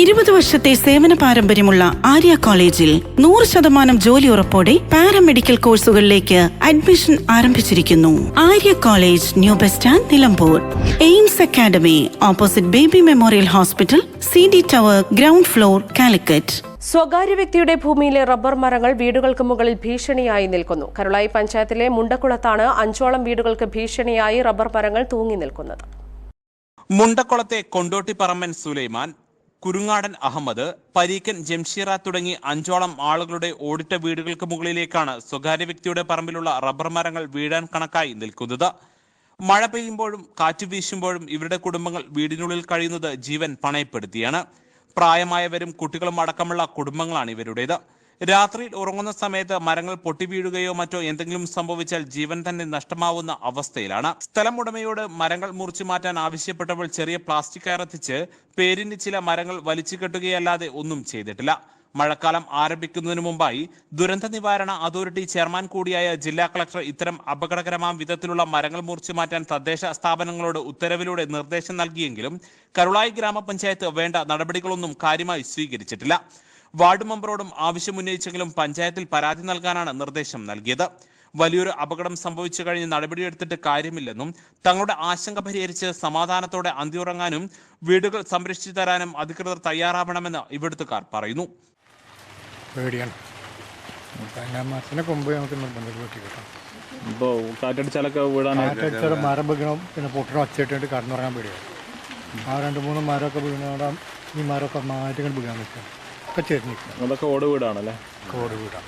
ഇരുപത് വർഷത്തെ സേവന പാരമ്പര്യമുള്ള ആര്യ കോളേജിൽ നൂറ് ശതമാനം ജോലി ഉറപ്പോടെ പാരാമെഡിക്കൽ കോഴ്സുകളിലേക്ക് അഡ്മിഷൻ ആരംഭിച്ചിരിക്കുന്നു. Arya college new bus stand Nilambur. Aims academy opposite baby memorial hospital C D tower ground floor Calicut. സ്വകാര്യ വ്യക്തിയുടെ ഭൂമിയിലെ റബ്ബർ മരങ്ങൾ വീടുകൾക്ക് മുകളിൽ ഭീഷണിയായി നിൽക്കുന്നു. കരുളായി പഞ്ചായത്തിലെ മുണ്ടക്കുളത്താണ് അഞ്ചോളം വീടുകൾക്ക് ഭീഷണിയായി റബ്ബർ മരങ്ങൾ തൂങ്ങി നിൽക്കുന്നത്. മുണ്ടക്കുളത്തെ കൊണ്ടോട്ടിപ്പറമ്പൻ സുലൈമാൻ കുരുങ്ങാടൻ അഹമ്മദ് പരീക്കൻ ജംഷീറ തുടങ്ങി അഞ്ചോളം ആളുകളുടെ ഓടിട്ട വീടുകൾക്ക് മുകളിലേക്കാണ് സ്വകാര്യ വ്യക്തിയുടെ പറമ്പിലുള്ള റബ്ബർ മരങ്ങൾ വീഴാൻ കണക്കായി നിൽക്കുന്നത്. മഴ പെയ്യുമ്പോഴും കാറ്റ് വീശുമ്പോഴും ഇവരുടെ കുടുംബങ്ങൾ വീടിനുള്ളിൽ കഴിയുന്നത് ജീവൻ പണയപ്പെടുത്തിയാണ്. പ്രായമായവരും കുട്ടികളും അടക്കമുള്ള കുടുംബങ്ങളാണ് ഇവരുടേത്. രാത്രിയിൽ ഉറങ്ങുന്ന സമയത്ത് മരങ്ങൾ പൊട്ടി വീഴുകയോ മറ്റോ എന്തെങ്കിലും സംഭവിച്ചാൽ ജീവൻ തന്നെ നഷ്ടമാവുന്ന അവസ്ഥയിലാണ്. സ്ഥലം ഉടമയോട് മരങ്ങൾ മുറിച്ചു മാറ്റാൻ ആവശ്യപ്പെട്ടപ്പോൾ ചെറിയ പ്ലാസ്റ്റിക് കയറത്തിച്ച് പേരിന് ചില മരങ്ങൾ വലിച്ചു കെട്ടുകയല്ലാതെ ഒന്നും ചെയ്തിട്ടില്ല. മഴക്കാലം ആരംഭിക്കുന്നതിന് മുമ്പായി ദുരന്ത നിവാരണ അതോറിറ്റി ചെയർമാൻ കൂടിയായ ജില്ലാ കളക്ടർ ഇത്തരം അപകടകരമാം വിധത്തിലുള്ള മരങ്ങൾ മുറിച്ചു മാറ്റാൻ തദ്ദേശ സ്ഥാപനങ്ങളോട് ഉത്തരവിലൂടെ നിർദ്ദേശം നൽകിയെങ്കിലും കരുളായി ഗ്രാമപഞ്ചായത്ത് വേണ്ട നടപടികളൊന്നും കാര്യമായി സ്വീകരിച്ചിട്ടില്ല. വാർഡ് മെമ്പറോടും ആവശ്യമുന്നയിച്ചെങ്കിലും പഞ്ചായത്തിൽ പരാതി നൽകാനാണ് നിർദ്ദേശം നൽകിയത്. വലിയൊരു അപകടം സംഭവിച്ചു കഴിഞ്ഞ് നടപടിയെടുത്തിട്ട് കാര്യമില്ലെന്നും തങ്ങളുടെ ആശങ്ക പരിഹരിച്ച് സമാധാനത്തോടെ അന്തിയുറങ്ങാനും വീടുകൾ സംരക്ഷിച്ചു തരാനും അധികൃതർ തയ്യാറാവണമെന്ന് ഇവിടുത്തുകാർ പറയുന്നു. പേടിയാണ്. പിന്നെ മരത്തിനെ കൊമ്പ് നമുക്ക് നിർബന്ധത്തിൽ വെട്ടി ഇപ്പോൾ കാറ്റടിച്ചാലൊക്കെ വീടാൻ കാറ്റടിച്ചാൽ മരം വീഴണം പിന്നെ പൊട്ടണം ഒച്ചയിട്ടിട്ട് കടന്നുറങ്ങാൻ പേടിയാണ്. ആ രണ്ട് മൂന്ന് മരമൊക്കെ വീണവിടെ ഈ മരമൊക്കെ മാറ്റി കൊണ്ട് വീഴാൻ നിൽക്കുക ചേർന്ന് നിൽക്കുക അതൊക്കെ ഓട് വീടാണല്ലേ? കോട് വീടാം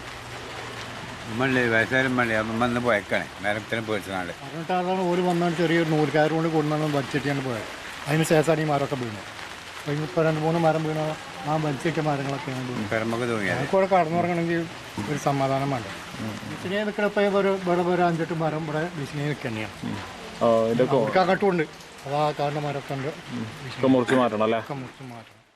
മള്ളി വയസ്സായാലും മള്ളി അപ്പം വന്ന് പോയേക്കാണ്. മരത്തിന് പേടിച്ചാണ്ട് എന്നിട്ട് ഒരു വന്നാൽ ചെറിയൊരു നൂൽക്കാർ കൊണ്ട് കൊണ്ടുവന്ന് വലിച്ചിട്ടാണ് പോയത്. അതിന് ശേഷമാണ് ഈ മരമൊക്കെ വീണത്. അപ്പോൾ ഇപ്പോൾ രണ്ട് മൂന്ന് മരം വീണ ആ വലിച്ചിട്ട മരങ്ങളൊക്കെയാണ് പെരമ്പക്ക് തൂങ്ങിയത്. ഞങ്ങൾക്ക് ഇവിടെ കടന്നുറങ്ങണമെങ്കിൽ ഒരു സമാധാനം വേണ്ട? ബിസിനെ നിൽക്കണപ്പോൾ ഒരു ഇവിടെ ഒരു അഞ്ചെട്ട് മരം ഇവിടെ ബിസിനെ നിൽക്കുന്നതാണ് ആ, ഇതൊക്കെ അവർക്ക് അകട്ടുണ്ട് അതാ കാണുന്ന മരമൊക്കെ ഉണ്ട്. മുറിച്ച് മാറ്റണം അല്ലേ? മുറിച്ച് മാറ്റണം.